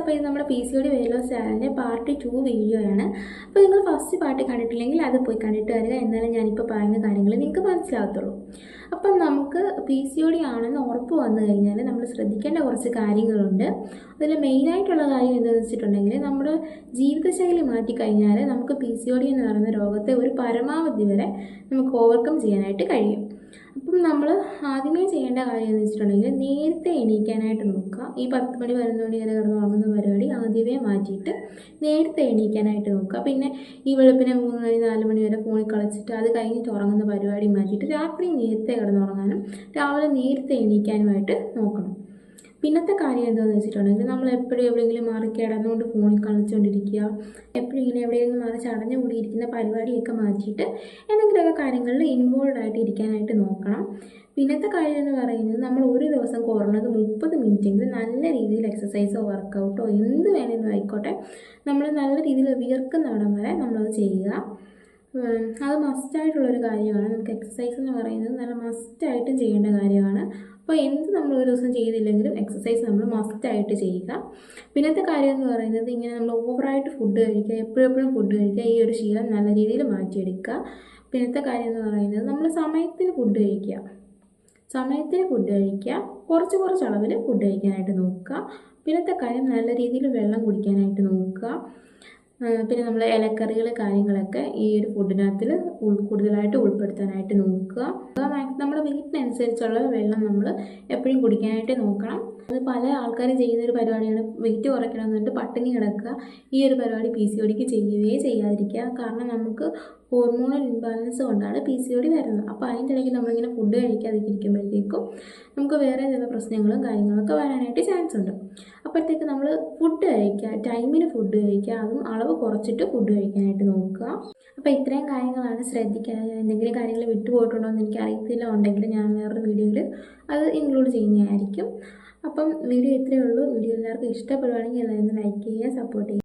അപ്പോൾ ഇത് നമ്മുടെ പി സി ഒ ഡി ചാനലിന്റെ പാർട്ട് ടു വീഡിയോ ആണ്. അപ്പോൾ നിങ്ങൾ ഫസ്റ്റ് പാർട്ട് കണ്ടിട്ടില്ലെങ്കിൽ അത് പോയി കണ്ടിട്ട് വരിക. എന്നാലും ഞാനിപ്പോൾ പറയുന്ന കാര്യങ്ങൾ നിങ്ങൾക്ക് മനസ്സിലാകത്തുള്ളൂ അപ്പം നമുക്ക് പി സി ഒ ഡി ആണെന്ന് ഉറപ്പ് വന്നു കഴിഞ്ഞാൽ നമ്മൾ ശ്രദ്ധിക്കേണ്ട കുറച്ച് കാര്യങ്ങളുണ്ട്. അതിൽ മെയിനായിട്ടുള്ള കാര്യം എന്താണെന്ന് വെച്ചിട്ടുണ്ടെങ്കിൽ നമ്മുടെ ജീവിതശൈലി മാറ്റിക്കഴിഞ്ഞാൽ നമുക്ക് പി സി ഒ ഡി എന്ന് പറയുന്ന രോഗത്തെ ഒരു പരമാവധി വരെ നമുക്ക് ഓവർകം ചെയ്യാനായിട്ട് കഴിയും. അപ്പം നമ്മൾ ആദ്യമേ ചെയ്യേണ്ട കാര്യം എന്ന് വെച്ചിട്ടുണ്ടെങ്കിൽ നേരത്തെ എണീക്കാനായിട്ട് നോക്കുക. ഈ പത്ത് മണി പതിനൊന്ന് മണി വരെ കിടന്ന് ഉറങ്ങുന്ന പരിപാടി ആദ്യമേ മാറ്റിയിട്ട് നേരത്തെ എണീക്കാനായിട്ട് നോക്കുക. പിന്നെ ഈ വെളുപ്പിനെ മൂന്ന് മണി നാല് മണി വരെ ഫോണിൽ കളിച്ചിട്ട് അത് കഴിഞ്ഞിട്ട് ഉറങ്ങുന്ന പരിപാടി മാറ്റിയിട്ട് രാത്രി നേരത്തെ കിടന്നുറങ്ങാനും രാവിലെ നേരത്തെ എണീക്കാനുമായിട്ട് നോക്കണം. പിന്നത്തെ കാര്യം എന്താണെന്ന് വെച്ചിട്ടുണ്ടെങ്കിൽ നമ്മൾ എപ്പോഴും എവിടെയെങ്കിലും മാറി കിടന്നുകൊണ്ട് ഫോണിൽ കളിച്ചുകൊണ്ടിരിക്കുക എപ്പോഴും ഇങ്ങനെ എവിടെയെങ്കിലും മാറി ചടഞ്ഞു കൂടിയിരിക്കുന്ന പരിപാടിയൊക്കെ മാറ്റിയിട്ട് എന്തെങ്കിലുമൊക്കെ കാര്യങ്ങളിൽ ഇൻവോൾവ് ആയിട്ട് ഇരിക്കാനായിട്ട് നോക്കണം. പിന്നത്തെ കാര്യം എന്ന് പറയുന്നത് നമ്മൾ ഒരു ദിവസം കുറഞ്ഞത് മുപ്പത് മിനിറ്റെങ്കിലും നല്ല രീതിയിൽ എക്സസൈസോ വർക്കൗട്ടോ എന്ത് വേണമെങ്കിലും ആയിക്കോട്ടെ നമ്മൾ നല്ല രീതിയിൽ വിയർക്കുന്നിടം വരെ നമ്മളത് ചെയ്യുക. അത് മസ്റ്റായിട്ടുള്ളൊരു കാര്യമാണ്. നമുക്ക് എക്സസൈസ് എന്ന് പറയുന്നത് നല്ല മസ്റ്റായിട്ടും ചെയ്യേണ്ട കാര്യമാണ്. അപ്പോൾ എന്ത് നമ്മൾ ഒരു ദിവസം ചെയ്തില്ലെങ്കിലും എക്സസൈസ് നമ്മൾ മസ്റ്റായിട്ട് ചെയ്യുക. പിന്നത്തെ കാര്യം എന്ന് പറയുന്നത് ഇങ്ങനെ നമ്മൾ ഓവറായിട്ട് ഫുഡ് കഴിക്കുക എപ്പോഴും എപ്പോഴും ഫുഡ് കഴിക്കുക ഈ ഒരു ശീലം നല്ല രീതിയിൽ മാറ്റിയെടുക്കുക. പിന്നത്തെ കാര്യം എന്ന് പറയുന്നത് നമ്മൾ സമയത്തിന് ഫുഡ് കഴിക്കുക. സമയത്തിന് ഫുഡ് കഴിക്കുക. കുറച്ച് കുറച്ച് അളവിൽ ഫുഡ് കഴിക്കാനായിട്ട് നോക്കുക. പിന്നത്തെ കാര്യം നല്ല രീതിയിൽ വെള്ളം കുടിക്കാനായിട്ട് നോക്കുക. പിന്നെ നമ്മൾ ഇലക്കറികൾ കാര്യങ്ങളൊക്കെ ഈ ഒരു ഫുഡിനകത്തിൽ ഉൾ കൂടുതലായിട്ട് ഉൾപ്പെടുത്താനായിട്ട് നോക്കുക. നമ്മുടെ വെയിറ്റിനനുസരിച്ചുള്ള വെള്ളം നമ്മൾ എപ്പോഴും കുടിക്കാനായിട്ട് നോക്കണം. അത് പല ആൾക്കാരും ചെയ്യുന്ന ഒരു പരിപാടിയാണ്. വെയിറ്റ് കുറയ്ക്കണം എന്ന് പറഞ്ഞിട്ട് പട്ടിണി കിടക്കുക. ഈ ഒരു പരിപാടി പി സി ഒടിക്ക് ചെയ്യുകയേ ചെയ്യാതിരിക്കുക. കാരണം നമുക്ക് ഹോർമോണൽ ഇൻബാലൻസ് കൊണ്ടാണ് പി സി ഒടി വരുന്നത്. അപ്പോൾ അതിന്റെ ഇടയ്ക്ക് നമ്മളിങ്ങനെ ഫുഡ് കഴിക്കാതിരിക്കുമ്പോഴത്തേക്കും നമുക്ക് വേറെ ചില പ്രശ്നങ്ങളും കാര്യങ്ങളൊക്കെ വരാനായിട്ട് ചാൻസ് ഉണ്ട്. അപ്പോഴത്തേക്ക് നമ്മൾ ഫുഡ് കഴിക്കുക ടൈമിന് ഫുഡ് കഴിക്കുക അതും അളവ് കുറച്ചിട്ട് ഫുഡ് കഴിക്കാനായിട്ട് നോക്കുക. അപ്പോൾ ഇത്രയും കാര്യങ്ങളാണ് ശ്രദ്ധിക്കുക എന്തെങ്കിലും കാര്യങ്ങൾ വിട്ടുപോയിട്ടുണ്ടോ എന്ന് എനിക്ക് അറിയത്തില്ല ഉണ്ടെങ്കിൽ ഞാൻ വേറൊരു വീഡിയോയിൽ അത് ഇൻക്ലൂഡ് ചെയ്യുന്നതായിരിക്കും. അപ്പം വീഡിയോ ഇത്രയേ ഉള്ളൂ. വീഡിയോ എല്ലാവർക്കും ഇഷ്ടപ്പെടുവാണെങ്കിൽ എല്ലാവരും ലൈക്ക് ചെയ്യുക സപ്പോർട്ട് ചെയ്യുക.